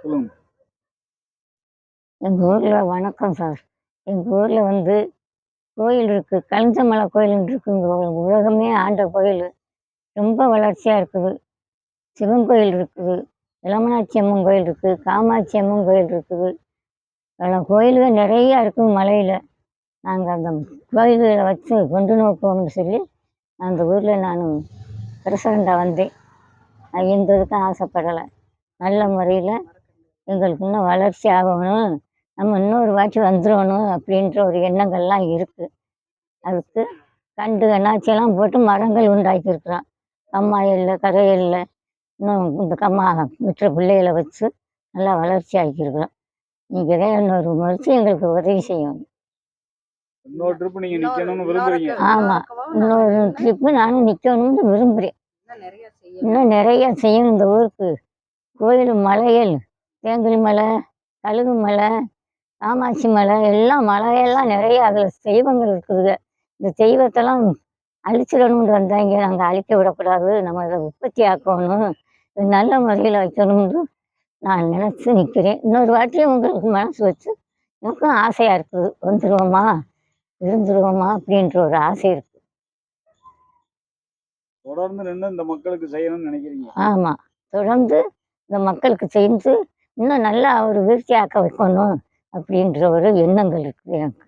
சொல்லுங்க. எங்கள் ஊரில் வணக்கம் சார் எங்கள் ஊரில் வந்து கோயில் இருக்குது கலிஞ்சமலை கோயில்னு இருக்குங்க. உலகமே ஆண்ட கோயில். ரொம்ப வளர்ச்சியாக இருக்குது. சிவன் கோயில் இருக்குது. இளமனாட்சி அம்மன் கோயில் இருக்குது காமாட்சி அம்மன் கோயில் இருக்குது. பல கோயில்கள் நிறையா இருக்குது மலையில். நாங்கள் அந்த கோயில்களை வச்சு கொண்டு நோக்குவோம்னு சொல்லி அந்த ஊரில் நான் பிரசிடண்டாக வந்தேன். நான் எந்த இதுக்கும் ஆசைப்படலை. நல்ல முறையில் எங்களுக்கு இன்னும் வளர்ச்சி ஆகணும். நம்ம இன்னொரு வாட்டி வந்துடணும் அப்படின்ற ஒரு எண்ணங்கள்லாம் இருக்குது அதுக்கு கண்டு என்னாச்சியெல்லாம் போட்டு மரங்கள் உண்டாக்கியிருக்கிறோம் கம்மாயில் கரையில் இன்னும் இந்த கம்மா விட்டுற பிள்ளைகளை வச்சு நல்லா வளர்ச்சி ஆக்கியிருக்கிறோம் நீங்கள் தான் இன்னொரு முறைச்சி எங்களுக்கு உதவி செய்யணும். இன்னொரு ட்ரிப் நீங்க நிக்கணும்னு விரும்புறீங்க. ஆமா. இன்னொரு ட்ரிப்பு நானும் நிற்கணும்னு விரும்புகிறேன் இன்னும் நிறைய செய்யணும். இந்த ஊருக்கு. கோயில் மலைகள் தேங்குழி மலை கழுகு மலை காமாட்சி மலை எல்லாம் மலையெல்லாம் நிறைய அதில் தெய்வங்கள் இருக்குதுங்க. இந்த தெய்வத்தெல்லாம் அழிச்சிடணும்னு வந்தாங்க. நாங்கள் அழிக்க விடக்கூடாது. நம்ம இதை உற்பத்தி ஆக்கணும். இது நல்ல முறையில் வைக்கணும்னு நான் நினச்சி நிற்கிறேன் இன்னொரு வாட்டியும் உங்களுக்கு மனசு வச்சு எனக்கும் ஆசையாக இருக்குது. வந்துடுவோமா இருந்துருவோமா? அப்படின்ற ஒரு ஆசை இருக்குது தொடர்ந்து நின்று இந்த மக்களுக்கு செய்யணும்னு நினைக்கிறீங்க. ஆமாம் தொடர்ந்து இந்த மக்களுக்கு செஞ்சு இன்னும் நல்லா ஒரு வீழ்ச்சியாக்க வைக்கணும் அப்படின்ற ஒரு எண்ணங்கள் இருக்குது எனக்கு.